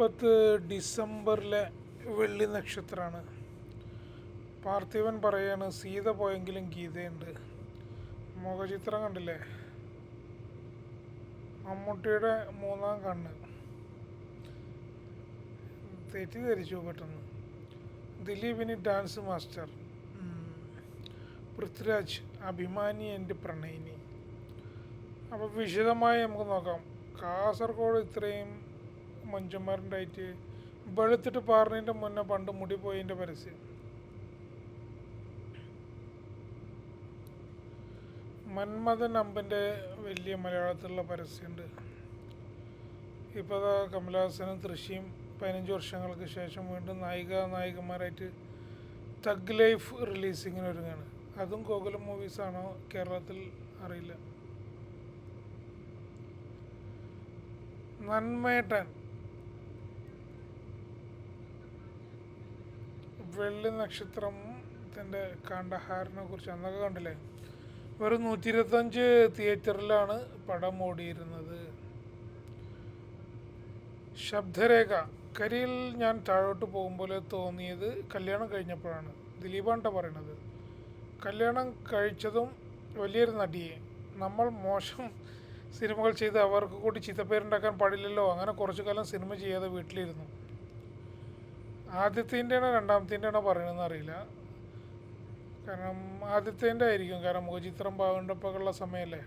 പത്ത് ഡിസംബറിലെ വെള്ളി നക്ഷത്രമാണ്. പാർത്ഥിവൻ പറയാണ് സീത പോയെങ്കിലും ഗീതയുണ്ട്. മുഖചിത്രം കണ്ടില്ലേ? മമ്മൂട്ടിയുടെ മൂന്നാം കണ്ണ്. തെറ്റിദ്ധരിച്ചു പെട്ടെന്ന്. ദിലീപിന് ഡാൻസ് മാസ്റ്റർ. പൃഥ്വിരാജ് അഭിമാനി എന്റെ പ്രണയിനി. അപ്പോൾ വിശദമായി നമുക്ക് നോക്കാം. കാസർഗോഡ് ഇത്രയും മഞ്ചന്മാരുണ്ടായിട്ട് വെളുത്തിട്ട് പാറിനതിന്റെ മുന്നേ പണ്ട് മുടി പോയതിന്റെ പരസ്യം. മന്മഥൻ അമ്പന്റെ വലിയ മലയാളത്തിലുള്ള പരസ്യമുണ്ട്. ഇപ്പോൾ അതാ കമലഹാസനും തൃശ്ശിയും പതിനഞ്ച് വർഷങ്ങൾക്ക് ശേഷം വീണ്ടും നായിക നായികമാരായിട്ട് തഗ് ലൈഫ് റിലീസിങ്ങിന് ഒരുങ്ങാണ്. അതും ഗോകുലം മൂവീസാണോ കേരളത്തിൽ അറിയില്ല. നന്മേട്ടൻ വെള്ളി നക്ഷത്രത്തിന്റെ കാണ്ടഹാറിനെ കുറിച്ച് അന്നൊക്കെ കണ്ടില്ലേ? വെറും നൂറ്റി ഇരുപത്തഞ്ച് തിയേറ്ററിലാണ് പടം ഓടിയിരുന്നത്. ശബ്ദരേഖ കരിയിൽ ഞാൻ താഴോട്ട് പോകുമ്പോൾ തോന്നിയത് കല്യാണം കഴിഞ്ഞപ്പോഴാണ്. ദിലീപാണ്ട പറയണത്. കല്യാണം കഴിച്ചതും വലിയൊരു നടിയെ. നമ്മൾ മോശം സിനിമകൾ ചെയ്ത് അവർക്ക് കൂടി ചീത്തപ്പേരുണ്ടാക്കാൻ പാടില്ലല്ലോ. അങ്ങനെ കുറച്ചു കാലം സിനിമ ചെയ്യാതെ വീട്ടിലിരുന്നു. ആദ്യത്തിന്റെയാണോ രണ്ടാമത്തിന്റെയാണോ പറയണമെന്ന് അറിയില്ല. കാരണം ആദ്യത്തേന്റെ ആയിരിക്കും. കാരണം മുഖചിത്രം പാകണ്ടപ്പോഴുള്ള സമയമല്ലേ?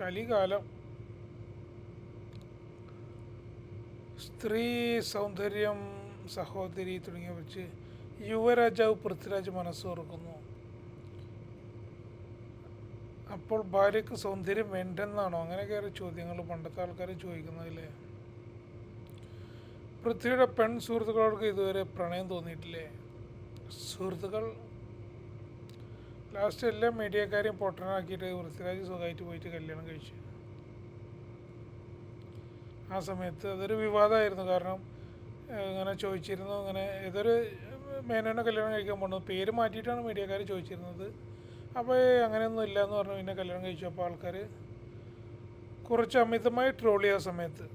കലികാലം. സ്ത്രീ സൗന്ദര്യം സഹോദരി തുടങ്ങിയ വെച്ച് യുവരാജാവ് പൃഥ്വിരാജ് മനസ്സോർക്കുന്നു അപ്പോൾ ഭാര്യക്ക് സൗന്ദര്യം വേണ്ടെന്നാണോ? അങ്ങനെയൊക്കെ ചോദ്യങ്ങൾ പണ്ടത്തെ ആൾക്കാർ ചോദിക്കുന്നതില്ലേ? പൃഥ്വിയുടെ പെൺ സുഹൃത്തുക്കളോട് ഇതുവരെ പ്രണയം തോന്നിയിട്ടില്ലേ? സുഹൃത്തുക്കൾ? ലാസ്റ്റ് എല്ലാ മീഡിയക്കാരെയും പൊട്ടനാക്കിയിട്ട് പൃഥ്വിരാജ് സുഖമായിട്ട് പോയിട്ട് കല്യാണം കഴിച്ചു. ആ സമയത്ത് അതൊരു വിവാദമായിരുന്നു. കാരണം ഇങ്ങനെ ചോദിച്ചിരുന്നു. അങ്ങനെ ഏതൊരു മേനോനെ കല്യാണം കഴിക്കാൻ പോകുന്നത് പേര് മാറ്റിയിട്ടാണ് മീഡിയക്കാർ ചോദിച്ചിരുന്നത്. അപ്പോൾ അങ്ങനെയൊന്നും ഇല്ല എന്ന് പറഞ്ഞു പിന്നെ കല്യാണം കഴിച്ചു. അപ്പോൾ ആൾക്കാർ കുറച്ച് അമിതമായി ട്രോൾ ആ സമയത്ത്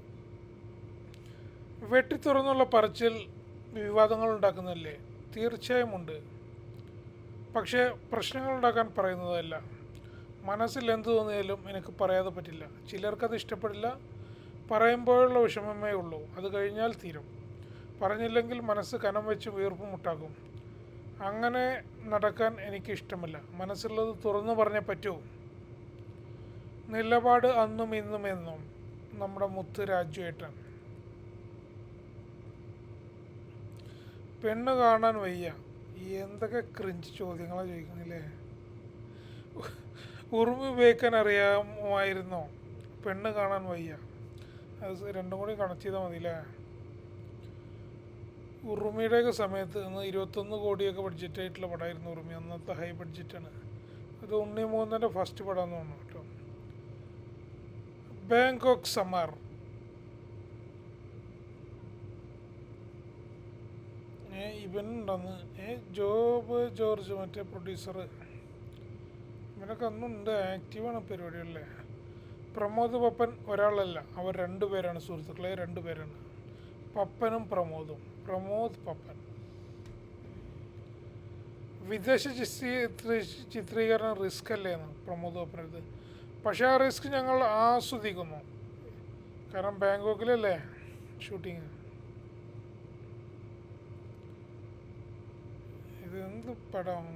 വെട്ടിത്തുറന്നുള്ള പറച്ചിൽ വിവാദങ്ങൾ ഉണ്ടാക്കുന്നല്ലേ തീർച്ചയായും ഉണ്ട്. പക്ഷേ പ്രശ്നങ്ങൾ ഉണ്ടാക്കാൻ പറയുന്നതല്ല. മനസ്സിൽ എന്ത് തോന്നിയാലും എനിക്ക് പറയാതെ പറ്റില്ല. ചിലർക്കത് ഇഷ്ടപ്പെടില്ല. പറയുമ്പോഴുള്ള വിഷമമേ ഉള്ളൂ. അത് കഴിഞ്ഞാൽ തീരും. പറഞ്ഞില്ലെങ്കിൽ മനസ്സ് കനം വെച്ച് വീർപ്പ് മുട്ടാക്കും. അങ്ങനെ നടക്കാൻ എനിക്ക് ഇഷ്ടമല്ല. മനസ്സുള്ളത് തുറന്നു പറഞ്ഞേ പറ്റൂ. നിലപാട് അന്നും ഇന്നും എന്നും നമ്മുടെ മുത്ത് രാജുവേട്ടൻ. പെണ്ണ് കാണാൻ വയ്യ. എന്തൊക്കെ ക്രിഞ്ച് ചോദ്യങ്ങളാണ് ചോദിക്കുന്നില്ലേ? ഉറുമ്പ് ഉപയോഗിക്കാൻ അറിയാമായിരുന്നോ? പെണ്ണ് കാണാൻ വയ്യ. അത് രണ്ടും കൂടി കണക്ട് ചെയ്താൽ മതി അല്ലേ ഉറുമിയുടെയൊക്കെ സമയത്ത് അന്ന് ഇരുപത്തൊന്ന് കോടിയൊക്കെ ബഡ്ജറ്റ് ആയിട്ടുള്ള പടമായിരുന്നു ഉറുമി അന്നത്തെ ഹൈ ബഡ്ജറ്റാണ് അത് ഉണ്ണി മോഹന്റെ ഫസ്റ്റ് പടം എന്ന് തോന്നുന്നു കേട്ടോ. ബാങ്കോക്ക് സമാർ. ഏ ഇവനുണ്ടെന്ന്. ഏ ജോബ് ജോർജ് മറ്റേ പ്രൊഡ്യൂസർ ഇവനൊക്കെ അന്നുണ്ട് ആക്റ്റീവാണ് പരിപാടികളിലെ. പ്രമോദ് പപ്പൻ ഒരാളല്ല അവർ രണ്ടു രണ്ടുപേരാണ് സുഹൃത്തുക്കളെ രണ്ടുപേരാണ് പപ്പനും പ്രമോദും. പ്രമോദ് പപ്പൻ. വിദേശ ചിത്രീ ചിത്രീകരണം റിസ്ക് അല്ലേന്ന് പ്രമോദ് പപ്പനടുത്ത് പക്ഷേ ആ റിസ്ക് ഞങ്ങൾ ആസ്വദിക്കുന്നു. കാരണം ബാങ്കോക്കിലല്ലേ ഷൂട്ടിങ്. ഇത് എന്ത് പടം?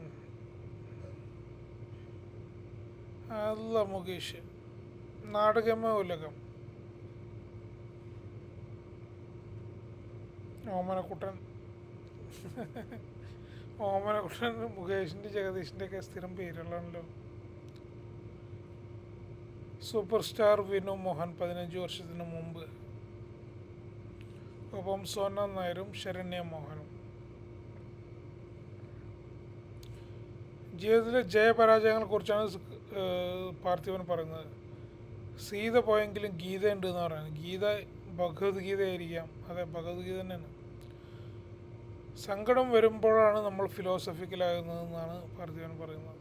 അല്ല മുകേഷ്. നാടകമേ ഉലകം. ഓമനക്കുട്ടൻ. ഓമനക്കുട്ടൻ മുകേഷിന്റെ ജഗദീഷിന്റെ ഒക്കെ സ്ഥിരം പേരുകളാണല്ലോ. സൂപ്പർ സ്റ്റാർ വിനു മോഹൻ പതിനഞ്ച് വർഷത്തിന് മുമ്പ്. ഒപ്പം സോന നായരും ശരണ്യ മോഹനും. ജീവിതത്തിലെ ജയപരാജയങ്ങളെ കുറിച്ചാണ് പാർത്ഥിവൻ പറയുന്നത്. സീത പോയെങ്കിലും ഗീത ഉണ്ട് എന്ന് പറയുന്നത് ഗീത ഭഗവത്ഗീത ആയിരിക്കാം അതെ ഭഗവത്ഗീത തന്നെയാണ്. സങ്കടം വരുമ്പോഴാണ് നമ്മൾ ഫിലോസഫിക്കലാകുന്നതെന്നാണ് പാർത്ഥിവൻ പറയുന്നത്.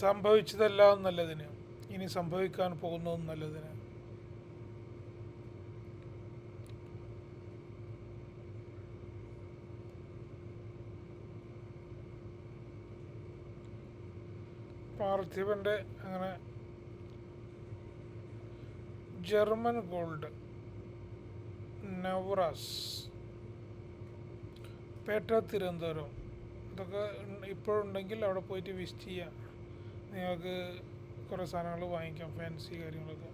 സംഭവിച്ചതെല്ലാം നല്ലതിന്. ഇനി സംഭവിക്കാൻ പോകുന്നതും നല്ലതിന്. പാർത്ഥിവന്റെ അങ്ങനെ ജർമ്മൻ ഗോൾഡ് നവറാസ് പേട്ട തിരുവനന്തപുരം ഇതൊക്കെ ഇപ്പോഴുണ്ടെങ്കിൽ അവിടെ പോയിട്ട് വിസിറ്റ് ചെയ്യാം. നിങ്ങൾക്ക് കുറേ സാധനങ്ങൾ വാങ്ങിക്കാം ഫാൻസി കാര്യങ്ങളൊക്കെ.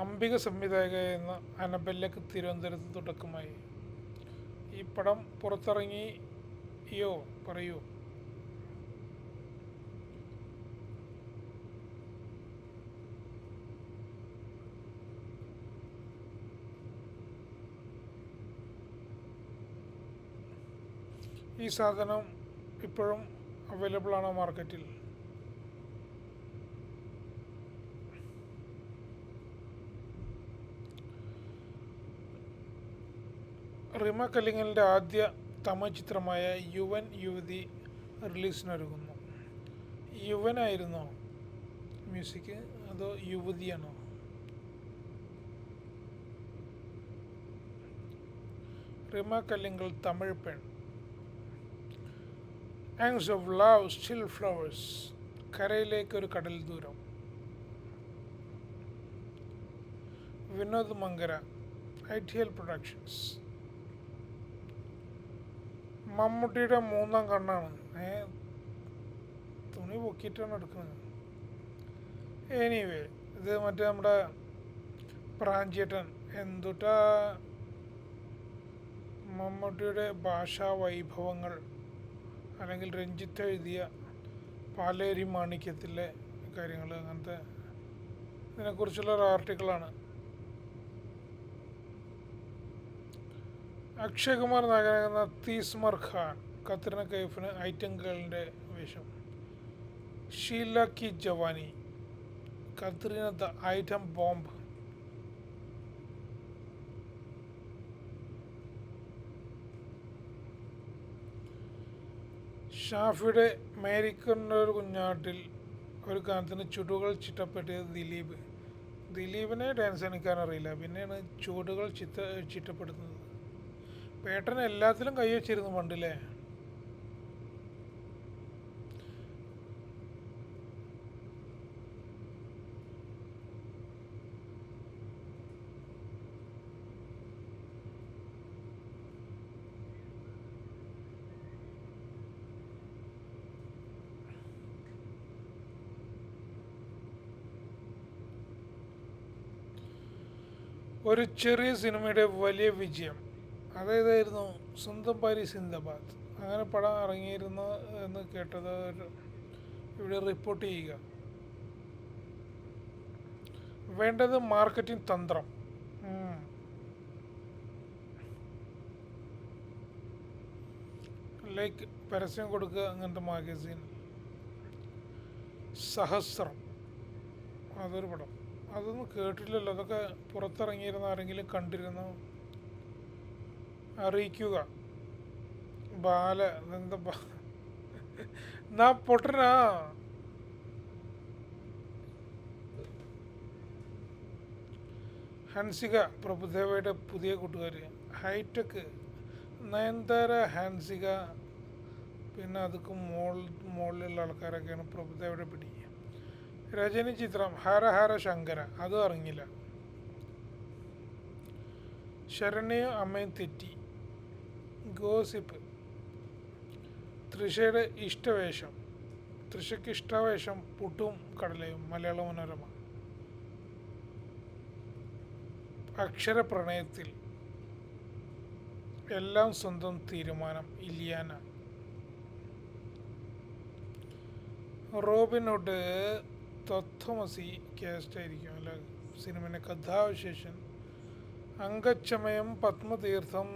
അംബിക സംവിധായക എന്ന അനബെല്ലക്ക് തിരുവനന്തപുരത്ത് തുടക്കമായി. ഈ പടം പുറത്തിറങ്ങിയോ പറയൂ. ഈ സാധനം ഇപ്പോഴും അവൈലബിൾ ആണോ മാർക്കറ്റിൽ റിമ കല്ലിങ്ങലിന്റെ ആദ്യ തമിഴ് ചിത്രമായ യുവൻ യുവതി റിലീസിനൊരുങ്ങുന്നു. യുവനായിരുന്നോ മ്യൂസിക് അതോ യുവതിയാണോ? റിമ കല്ലിങ്കൽ തമിഴ് പെൺ. ആങ്സ് ഓഫ് ലവ് സ്റ്റിൽ ഫ്ലവേഴ്സ് കരയിലേക്ക് ഒരു കടൽ ദൂരം. Vinod Mankara I T L productions. മമ്മൂട്ടിയുടെ മൂന്നാം കണ്ണാണ്. ഏ തുണി പൊക്കിയിട്ടാണ് എടുക്കുന്നത്. എനിവേ ഇത് മറ്റേ നമ്മുടെ പ്രാഞ്ചേട്ടൻ എന്തുട്ടാ? മമ്മൂട്ടിയുടെ ഭാഷാ വൈഭവങ്ങൾ. അല്ലെങ്കിൽ രഞ്ജിത്ത് എഴുതിയ പാലേരി മാണിക്യത്തിലെ കാര്യങ്ങൾ അങ്ങനത്തെ ഇതിനെക്കുറിച്ചുള്ള ഒരു ആർട്ടിക്കിളാണ്. അക്ഷയ് കുമാർ നായകനാകുന്ന തീസ്മർ ഖാൻ കത്രിന കൈഫിന് ഐറ്റം ഗേളിന്റെ വേഷം. Sheila Ki Jawani Katrina the item bomb. ഷാഫിയുടെ മേരിക്കന്റെ ഒരു കുഞ്ഞാട്ടിൽ ഒരു കാലത്തിന് ചുടുകൾ ചിട്ടപ്പെട്ടിയത് ദിലീപ്. ദിലീപിനെ ഡാൻസ് കാണിക്കാൻ അറിയില്ല. പിന്നെയാണ് ചുടുകൾ ചിത്ത ചിട്ടപ്പെടുത്തുന്നത്. പേട്ടൻ എല്ലാത്തിലും കൈ വെച്ചിരുന്നു പണ്ടില്ലേ? ഒരു ചെറിയ സിനിമയുടെ വലിയ വിജയം. അതേതായിരുന്നു സ്വന്തം പാരി സിന്ദബാദ്. അങ്ങനെ പടം ഇറങ്ങിയിരുന്നു എന്ന് കേട്ടത് ഇവിടെ റിപ്പോർട്ട് ചെയ്യുക. വേണ്ടത് മാർക്കറ്റിംഗ് തന്ത്രം. ലൈക്ക് പരസ്യം കൊടുക്കുക അങ്ങനത്തെ മാഗസീൻ. സഹസ്രം. അതൊരു പടം. അതൊന്നും കേട്ടിട്ടില്ലല്ലോ അതൊക്കെ പുറത്തിറങ്ങിയിരുന്ന ആരെങ്കിലും കണ്ടിരുന്നോ? അറിയിക്കുക. ബാല എന്താ പൊട്ടനാ. ഹൻസിക പ്രഭുദേവയുടെ പുതിയ കൂട്ടുകാരി. Hi tech Nayanthara Hansika. പിന്നെ അതൊക്കെ മോൾ മുകളിലുള്ള ആൾക്കാരൊക്കെയാണ് പ്രഭുദേവയുടെ പിടി. രജനി ചിത്രം ഹര ഹര ശങ്കര. അതും അറിഞ്ഞില്ല. ശരണ്യും അമ്മയും തെറ്റി. ഗോസിപ്പ്. തൃഷയുടെ ഇഷ്ടവേഷം. തൃഷയ്ക്ക് ഇഷ്ടവേഷം പുട്ടും കടലയും. മലയാള മനോരമ. അക്ഷരപ്രണയത്തിൽ എല്ലാം സ്വന്തം തീരുമാനം. ഇലിയാന. റോബിനോട് തത്വമസി ക്യാസ്റ്റായിരിക്കും അല്ല? സിനിമയുടെ കഥാവിശേഷൻ. അങ്കച്ചമയം പത്മതീർത്ഥം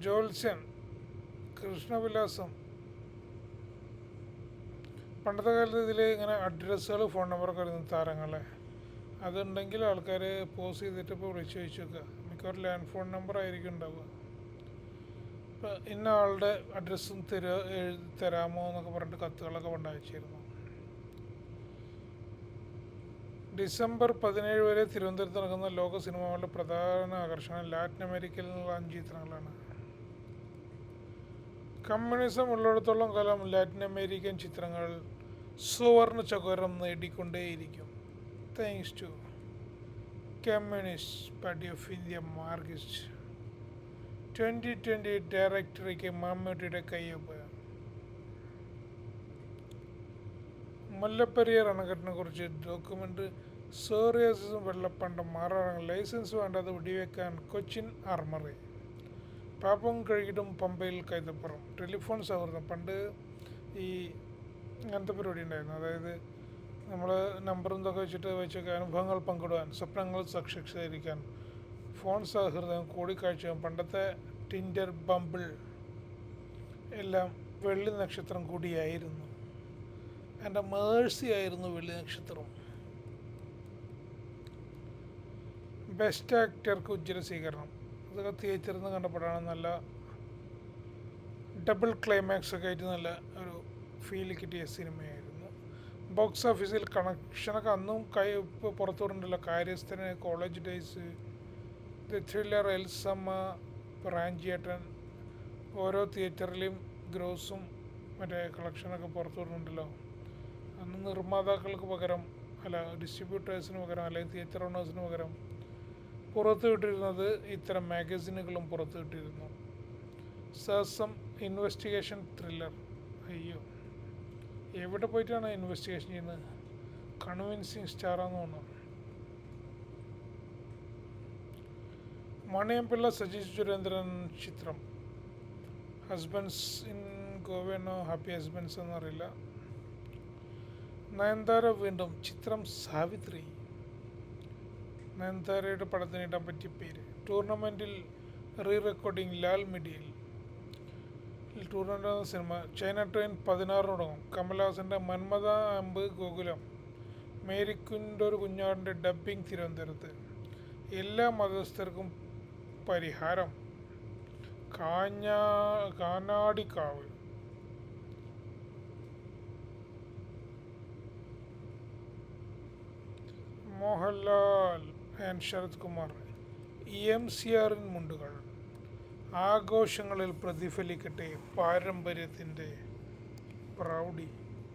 ജോൽസൻ കൃഷ്ണവിലാസം. പണ്ടത്തെ കാലത്ത് ഇതിൽ ഇങ്ങനെ അഡ്രസ്സുകൾ ഫോൺ നമ്പറൊക്കെ വരുന്ന താരങ്ങളെ അതുണ്ടെങ്കിൽ ആൾക്കാർ പോസ് ചെയ്തിട്ട് ഇപ്പോൾ വിളിച്ച് ചോദിച്ചു നോക്കുക മിക്കവാറും ലാൻഡ് ഫോൺ നമ്പർ ആയിരിക്കും ഉണ്ടാവുക. ഇപ്പോൾ ഇന്ന ആളുടെ അഡ്രസ്സും തരുക എഴുതി തരാമോ എന്നൊക്കെ പറഞ്ഞിട്ട് കത്തുകളൊക്കെ കൊണ്ടയച്ചിരുന്നു ഡിസംബർ പതിനേഴ് വരെ തിരുവനന്തപുരത്ത് നടക്കുന്ന ലോക സിനിമകളുടെ പ്രധാന ആകർഷണം ലാറ്റിൻ അമേരിക്കയിൽ നിന്നുള്ള അഞ്ച് ചിത്രങ്ങളാണ്. കമ്മ്യൂണിസം ഉള്ളിടത്തോളം കാലം ലാറ്റിൻ അമേരിക്കൻ ചിത്രങ്ങൾ സുവർണ ചകോരം നേടിക്കൊണ്ടേയിരിക്കും. Thanks to communist party of India Marxist twenty twenty ഡയറക്ടറിക്ക് മമ്മൂട്ടിയുടെ കയ്യൊപ്പ് മുല്ലപ്പെരിയാർ അണക്കെട്ടിനെ കുറിച്ച് ഡോക്യുമെന്റ് സോറിയസും വെള്ളപ്പണ്ടം മാറാറങ്ങൾ ലൈസൻസ് വേണ്ടാതെ വെടിവെക്കാൻ കൊച്ചിൻ ആർമറി പാപ്പം കഴുകിയിട്ടും പമ്പയിൽ കൈതപ്പുറം. ടെലിഫോൺ സൗഹൃദം. പണ്ട് ഈ അങ്ങനത്തെ പരിപാടി ഉണ്ടായിരുന്നു. അതായത് നമ്മൾ നമ്പറും ഇതൊക്കെ വെച്ചിട്ട് വെച്ചൊക്കെ അനുഭവങ്ങൾ പങ്കിടുവാൻ സ്വപ്നങ്ങൾ സാക്ഷാത്കരിക്കാൻ ഫോൺ സൗഹൃദം കൂടിക്കാഴ്ച പണ്ടത്തെ ടിൻഡർ ബമ്പിൾ എല്ലാം വെള്ളി നക്ഷത്രം കൂടിയായിരുന്നു. എന്റെ മേഴ്സി ആയിരുന്നു വെള്ളി നക്ഷത്രം. ബെസ്റ്റ് ആക്ടർക്ക് ഉജ്ജ്വല സ്വീകരണം. ഇതൊക്കെ തിയേറ്ററിൽ നിന്ന് കണ്ടപ്പോഴാണ് നല്ല ഡബിൾ ക്ലൈമാക്സ് ഒക്കെ ആയിട്ട് നല്ല ഒരു ഫീൽ കിട്ടിയ സിനിമയായിരുന്നു. ബോക്സ് ഓഫീസിൽ കണക്ഷനൊക്കെ അന്നും കൈ ഇപ്പോൾ പുറത്തുവിടുന്നുണ്ടല്ലോ കാര്യസ്ഥന് college days the thriller Elsamma Pranchiyettan ഓരോ തിയേറ്ററിലും ഗ്രോസും മറ്റേ കളക്ഷനൊക്കെ പുറത്തു അന്ന് നിർമ്മാതാക്കൾക്ക് പകരം അല്ല ഡിസ്ട്രിബ്യൂട്ടേഴ്സിന് പകരം അല്ലെങ്കിൽ തിയേറ്റർ ഓണേഴ്സിന് പകരം പുറത്തു വിട്ടിരുന്നത് ഇത്തരം മാഗസിനുകളും പുറത്തു വിട്ടിരുന്നു. ഇൻവെസ്റ്റിഗേഷൻ ത്രില്ലർ അയ്യോ എവിടെ പോയിട്ടാണ് ഇൻവെസ്റ്റിഗേഷൻ ചെയ്യുന്നത്? കൺവിൻസിങ് സ്റ്റാറാന്ന് തോന്നുന്നു. മണിയംപിള്ള സജി സുരേന്ദ്രൻ ചിത്രം. ഹസ്ബൻഡ്സ് ഇൻ ഗോവയാണോ ഹാപ്പി ഹസ്ബൻഡ്സ് എന്നറിയില്ല. നയൻതാര വീണ്ടും ചിത്രം സാവിത്രി. നയൻതാരയുടെ പടത്തിന് ഇടാൻ പറ്റിയ പേര്. ടൂർണമെന്റിൽ റീ റെക്കോർഡിംഗ് ലാൽ മീഡിയയിൽ ടൂർണമെന്റ് സിനിമ ചൈന ട്രെയിൻ പതിനാറിന് തുടങ്ങും കമൽഹാസന്റെ മന്മത അമ്പ് ഗോകുലം മേരിക്കുന്റെ ഒരു കുഞ്ഞാടിന്റെ ഡബ്ബിംഗ് തിരുവനന്തപുരത്ത്. എല്ലാ മതസ്ഥർക്കും പരിഹാരം. കാഞ്ഞാ Kanadikkavu. Mohanlal and Sarath Kumar M C ആറിൻ മുണ്ടുകൾ ആഘോഷങ്ങളിൽ പ്രതിഫലിക്കട്ടെ പാരമ്പര്യത്തിന്റെ പ്രൗഢി.